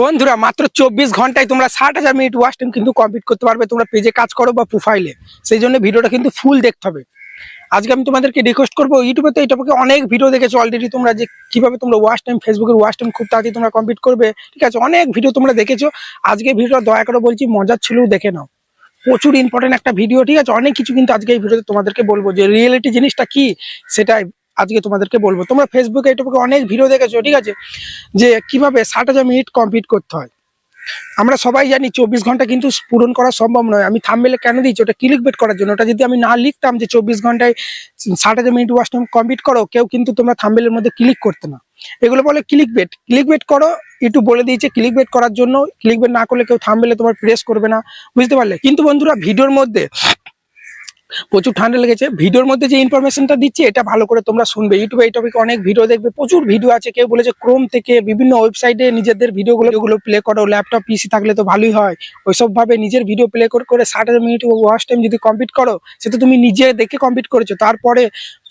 বন্ধুরা, মাত্র চব্বিশ ঘন্টায় তোমরা ষাট হাজার মিনিট ওয়াচ টাইম কিন্তু কমপ্লিট করতে পারবে। তোমরা পেজে কাজ করো বা প্রোফাইলে সেই জন্য ভিডিওটা কিন্তু ফুল দেখতে হবে। আজকে আমি তোমাদেরকে রিকোয়েস্ট করব ইউটিউবে তো এটা অনেক ভিডিও দেখেছ অলরেডি তোমরা যে কীভাবে তোমরা ওয়াচ টাইম ফেসবুকের ওয়াচ টাইম খুব তাড়াতাড়ি তোমরা কমপ্লিট করবে। ঠিক আছে, অনেক ভিডিও তোমরা দেখেছ। আজকে ভিডিওটা দয়া করে বলছি, মজার ছিল দেখে নাও। প্রচুর ইম্পর্টেন্ট একটা ভিডিও ঠিক আছে? অনেক কিছু কিন্তু আজকে এই ভিডিওতে তোমাদেরকে বলব যে রিয়েলিটি জিনিসটা কি, সেটাই। আজকে তোমাদেরকে বলব। তোমরা ফেসবুকে ইউটিউবে অনেক ভিডিও দেখেছ, ঠিক আছে? যে কীভাবে ষাট হাজার মিনিট কমপ্লিট করতে হয়। আমরা সবাই জানি চব্বিশ ঘণ্টা কিন্তু পূরণ করা সম্ভব নয়। আমি থামবেলে কেন দিচ্ছি ওটা ক্লিক বেট করার জন্য। ওটা যদি আমি না লিখতাম যে চব্বিশ ঘন্টায় ষাট হাজার মিনিট ওয়াচ টাইম কমপ্লিট করো, কেউ কিন্তু তোমরা থামবেলের মধ্যে ক্লিক করতে না। এগুলো বলে ক্লিক বেট ক্লিক বেট করো, একটু বলে দিয়েছে ক্লিক বেট করার জন্য। ক্লিক বেট না করলে কেউ থামবেলে তোমার প্রেস করবে না। বুঝতে পারলে? কিন্তু বন্ধুরা ভিডিওর মধ্যে প্রচুর ঠান্ডা লেগেছে। ভিডিওর মধ্যে যে ইনফরমেশনটা দিচ্ছে, এটা ভালো করে তোমরা শুনবে। ইউটিউবে এই টপিকে অনেক ভিডিও দেখবে। প্রচুর ভিডিও আছে। কেউ বলেছে ক্রোম থেকে বিভিন্ন ওয়েবসাইটে নিজেদের ভিডিওগুলো যেগুলো প্লে করো। ল্যাপটপ পিসি থাকলে তো ভালোই হয়। ওইসব ভাবে নিজের ভিডিও প্লে করে করে ষাট মিনিট ওয়াচ টাইম যদি কমপ্লিট করো সেটা তুমি নিজে দেখে কমপ্লিট করেছ। তারপরে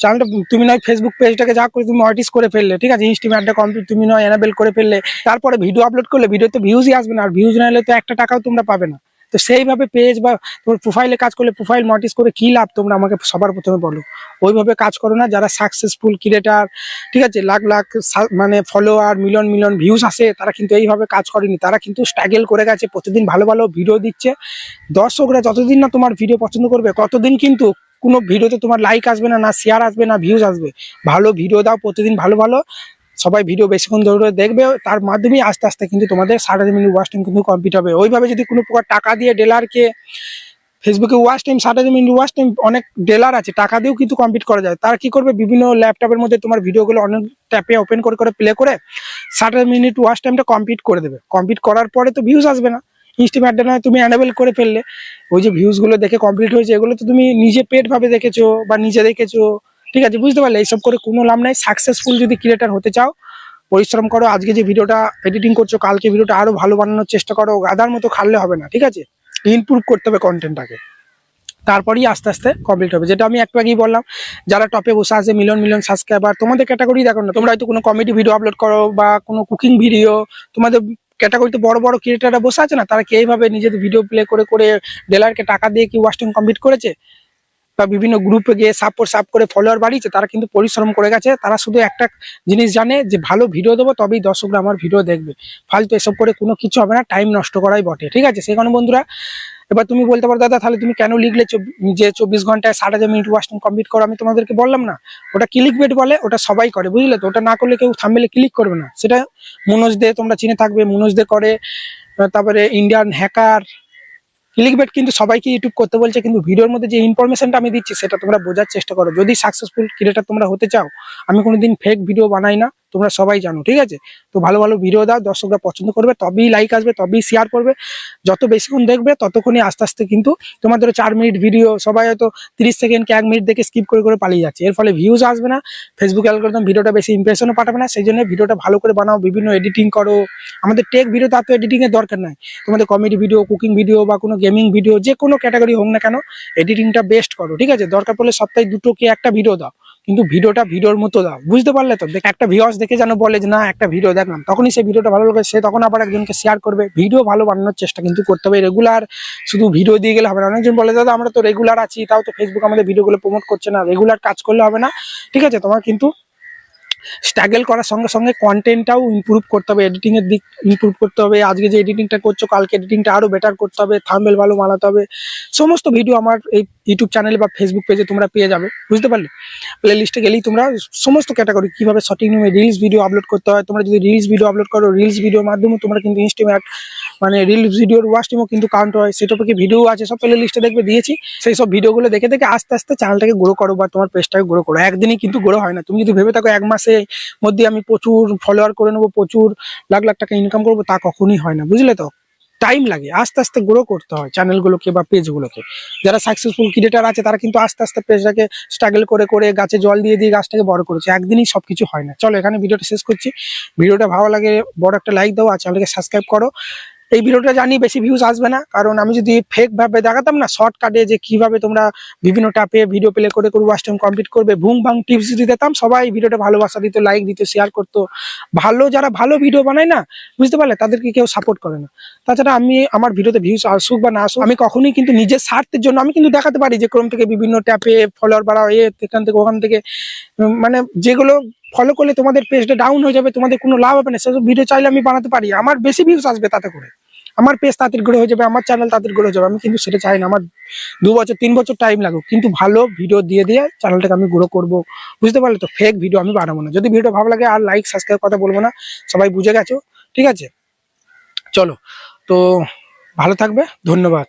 চ্যানেলটা তুমি নয় ফেসবুক পেজটাকে যা করে তুমি অর্টিস করে ফেললে, ঠিক আছে? ইনস্টিমেটটা কমপ্লিট তুমি নয় এনাবেল করে ফেললে। তারপরে ভিডিও আপলোড করলে ভিডিওতে ভিউজই আসবে না। আর ভিউজ না এলে তো একটা টাকাও তোমরা পাবে না। তো সেইভাবে পেজ বা তোমার প্রোফাইলে কাজ করলে প্রোফাইল মটিস করে কি লাভ তোমরা আমাকে সবার প্রথমে বলো। ওইভাবে কাজ করো না, যারা সাকসেসফুল ক্রিয়েটার ঠিক আছে, লাখ লাখ মানে ফলোয়ার মিলন মিলন ভিউজ আসে, তারা কিন্তু এইভাবে কাজ করেনি। তারা কিন্তু স্ট্রাগল করে গেছে, প্রতিদিন ভালো ভালো ভিডিও দিচ্ছে। দর্শকরা যতদিন না তোমার ভিডিও পছন্দ করবে, কতদিন কিন্তু কোনো ভিডিওতে তোমার লাইক আসবে না না শেয়ার আসবে, না ভিউজ আসবে। ভালো ভিডিও দাও, প্রতিদিন ভালো ভালো সবাই ভিডিও বেশিক্ষণ ধরে দেখবে, তার মাধ্যমে আস্তে আস্তে কিন্তু তোমাদের হাজার মিনিট ওয়াচ টাইম কিন্তু কমপ্লিট হবে। ওইভাবে যদি কোনো প্রকার টাকা দিয়ে ডেলারকে ফেসবুকে ওয়াচ টাইম হাজার মিনিট ওয়াচ টাইম অনেক ডেলার আছে, টাকা দিয়েও কিন্তু কমপ্লিট করা যায়। তারা কি করবে? বিভিন্ন ল্যাপটপের মধ্যে তোমার ভিডিওগুলো অনেক ট্যাপে ওপেন করে করে প্লে করে হাজার মিনিট ওয়াচ টাইমটা কমপ্লিট করে দেবে। কমপ্লিট করার পরে তো ভিউজ আসবে না। ইনস্টিমেটটা নয় তুমি অ্যানেবল করে ফেললে। ওই যে ভিউজগুলো দেখে কমপ্লিট হয়েছে, এগুলো তো তুমি নিজে পেট ভাবে দেখেছ বা নিজে দেখেছ। ঠিক আছে, বুঝতে পারলে? এইসব করে কোনো লাভ নাই। সাকসেসফুল যদি ক্রিয়েটার হতে চাও, পরিশ্রম করো। আজকে যে ভিডিওটা এডিটিং করছ, কালকে ভিডিওটা আরও ভালো বানানোর চেষ্টা করো। গাদার মতো খাললে হবে না, ঠিক আছে? ইমপ্রুভ করতে হবে কন্টেন্টটাকে তারপরেই আস্তে আস্তে কমপ্লিট হবে। যেটা আমি একটু আগেই বললাম, যারা টপে বসে আছে মিলিয়ন মিলিয়ন সাবস্ক্রাইবার তোমাদের ক্যাটাগরি দেখো না, তোমরা হয়তো কোনো কমেডি ভিডিও আপলোড করো বা কোনো কুকিং ভিডিও তোমাদের ক্যাটাগরিতে বড় বড় ক্রিয়েটাররা বসে আছে না, তারা কি এইভাবে নিজেদের ভিডিও প্লে করে করে ডেলারকে টাকা দিয়ে কি ওয়াস্টিং কমপ্লিট করেছে? বা বিভিন্ন গ্রুপে গিয়ে সাপোর্ট সাপ করে ফলোয়ার বাড়িয়েছে, তারা কিন্তু পরিশ্রম করে গেছে। তারা শুধু একটা জিনিস জানে যে ভালো ভিডিও দেবো, তবেই দর্শকরা আমার ভিডিও দেখবে। ফালতু এসব করে কোনো কিছু হবে না টাইম নষ্ট করাই বটে, ঠিক আছে? সেই কারণে বন্ধুরা, এবার তুমি বলতে পারো, দাদা, তাহলে তুমি কেন লিখলে যে চব্বিশ ঘন্টায় ষাট হাজার মিনিট ওয়াস্টিং কমপ্লিট করো? আমি তোমাদেরকে বললাম না। ওটা ক্লিক বেট বলে, ওটা সবাই করে, বুঝলে তো? ওটা না করলে কেউ থামলে ক্লিক করবে না। সেটা মনোজ দে, তোমরা চিনে থাকবে, মনোজ দে করে, তারপরে ইন্ডিয়ান হ্যাকার ক্লিক বেট কিন্তু সবাইকে ইউটিউব করতে বলছে, কিন্তু ভিডিওর মধ্যে যে ইনফরমেশনটা আমি দিচ্ছি, সেটা তোমরা বোঝার চেষ্টা করো। যদি সাকসেসফুল ক্রিয়েটার তোমরা হতে চাও, আমি কোনোদিন ফেক ভিডিও বানাই না। তোমরা সবাই জানো, ঠিক আছে? তো ভালো ভালো ভিডিও দাও, দর্শকরা পছন্দ করবে, তবেই লাইক আসবে, তবেই শেয়ার করবে। যত বেশিক্ষণ দেখবে ততক্ষণই আস্তে আস্তে কিন্তু তোমাদের চার মিনিট ভিডিও সবাই হয়তো তিরিশ সেকেন্ড কি এক মিনিট দেখে স্কিপ করে করে পালিয়ে যাচ্ছে। এর ফলে ভিউজ আসবে না ফেসবুক অ্যালগোরিদম ভিডিওটা বেশি ইমপ্রেশনও পাঠাবে না, সেই জন্য ভিডিওটা ভালো করে বানাও, বিভিন্ন এডিটিং করো। আমাদের টেক ভিডিও তার তো এডিটিং এর দরকার নাই। তোমাদের কমেডি ভিডিও কুকিং ভিডিও বা কোনো গেমিং ভিডিও যে কোনো ক্যাটাগরি হোক না কেন এডিটিংটা বেস্ট করো, ঠিক আছে? দরকার পড়লে সপ্তাহে দুটো কি একটা ভিডিও দাও। কিন্তু ভিডিওটা ভিডিওর মতো দাও। বুঝতে পারলে তো? একটা ভিউয়ার্স দেখে যেন বলে যে, না, একটা ভিডিও দেখলাম। তখনই সেই ভিডিওটা ভালো লাগে সে তখন আবার একজনকে শেয়ার করবে। ভিডিও ভালো বানানোর চেষ্টা কিন্তু করতে হবে। রেগুলার শুধু ভিডিও দিয়ে গেলে হবে না। অনেকজন বলে, দাদা, আমরা তো রেগুলার আছি। তাও তো ফেসবুক আমাদের ভিডিওগুলো প্রমোট করছে না। রেগুলার কাজ করলে হবে না। ঠিক আছে? তোমার কিন্তু স্ট্রাগল করার সঙ্গে সঙ্গে কন্টেন্টটাও ইমপ্রুভ করতে হবে এডিটিং এর দিক ইমপ্রুভ করতে হবে। আজকে যে এডিটিংটা করছ, কালকে এডিটিংটা আরও বেটার করতে হবে থাম্বেল ভালো বানাতে হবে। সমস্ত ভিডিও আমার এই ইউটিউব চ্যানেল বা ফেসবুক পেজে তোমরা পেয়ে যাবে, বুঝতে পারলে? প্লে লিস্টে গেলেই তোমরা সমস্ত ক্যাটাগরি কীভাবে সঠিক নিয়মে রিলস ভিডিও আপলোড করতে হয়, তোমরা যদি রিলস ভিডিও আপলোড করো রিলস ভিডিওর মাধ্যমে তোমরা কিন্তু ইনস্টিমেট মানে রিলস ভিডিওর ওয়াশ টাইমও কিন্তু কাউন্ট হয়। সেটা কি ভিডিও আছে, সব প্লে লিস্টে দেখবে, দিয়েছি। সেই সব ভিডিওগুলো দেখে দেখে আস্তে আস্তে চ্যানেলটাকে গ্রো করো বা তোমার পেজটাকে গ্রো করো। একদিনই কিন্তু গ্রো হয় না। তুমি যদি ভেবে থাকো এক মাসে মধ্যে আমি প্রচুর ফলোয়ার করে নেব, প্রচুর লাখ লাখ টাকা ইনকাম করব, তা কখনই হয় না। বুঝলে তো? টাইম লাগে। আস্তে আস্তে গ্রো করতে হয় চ্যানেলগুলোকে বা পেজগুলোকে যারা সাকসেসফুল ক্রিয়েটার আছে, তারা কিন্তু আস্তে আস্তে পেজটাকে স্ট্রাগল করে করে গাছে জল দিয়ে দিয়ে গাছটাকে বড় করেছে। একদিনই সব কিছু হয় না। চলো, এখানে ভিডিওটা শেষ করছি। ভিডিওটা ভালো লাগে, বড় একটা লাইক দাও আর চ্যানেলকে সাবস্ক্রাইব করো। এই ভিডিওটা জানি বেশি ভিউজ আসবে না, কারণ আমি যদি ফেক ভাবে দেখাতাম না শর্টকাটে যে কীভাবে তোমরা বিভিন্ন ট্যাপে ভিডিও প্লে করে করে ওয়াচ টাইম কমপ্লিট করবে, ভুং ভাং টিপস যদি দিতাম, সবাই ভিডিওটা ভালোবাসা দিত লাইক দিত শেয়ার করতো। ভালো যারা ভালো ভিডিও বানায় না, বুঝতে পারলে তাদেরকে কেউ সাপোর্ট করে না। তাছাড়া আমি আমার ভিডিওতে ভিউজ আসুক বা না আসুক, আমি কখনোই কিন্তু নিজের স্বার্থের জন্য আমি কিন্তু দেখাতে পারি যে ক্রম থেকে বিভিন্ন ট্যাপে ফলোয়ার বাড়াও, এ এখান থেকে ওখান থেকে মানে যেগুলো ফলো করলে তোমাদের পেজটা ডাউন হয়ে যাবে, তোমাদের কোনো লাভ হবে না, সেসব ভিডিও চাইলে আমি বানাতে পারি, আমার বেশি ভিউজ আসবে তাতে করে। আমার পেজ তাড়াতাড়ি গ্রো হয়ে যাবে, আমার চ্যানেল তাড়াতাড়ি গ্রো হয়ে যাবে, আমি কিন্তু সেটা চাই না। আমার দু বছর, তিন বছর টাইম লাগুক, কিন্তু ভালো ভিডিও দিয়ে দিয়ে চ্যানেলটাকে আমি গ্রো করব। বুঝতে পারলে তো ফেক ভিডিও আমি বানাবো না। যদি ভিডিও ভালো লাগে, আর লাইক সাবস্ক্রাইব কথা বলব না, সবাই বুঝে গেছো? ঠিক আছে? চলো, তো ভালো থাকবে, ধন্যবাদ।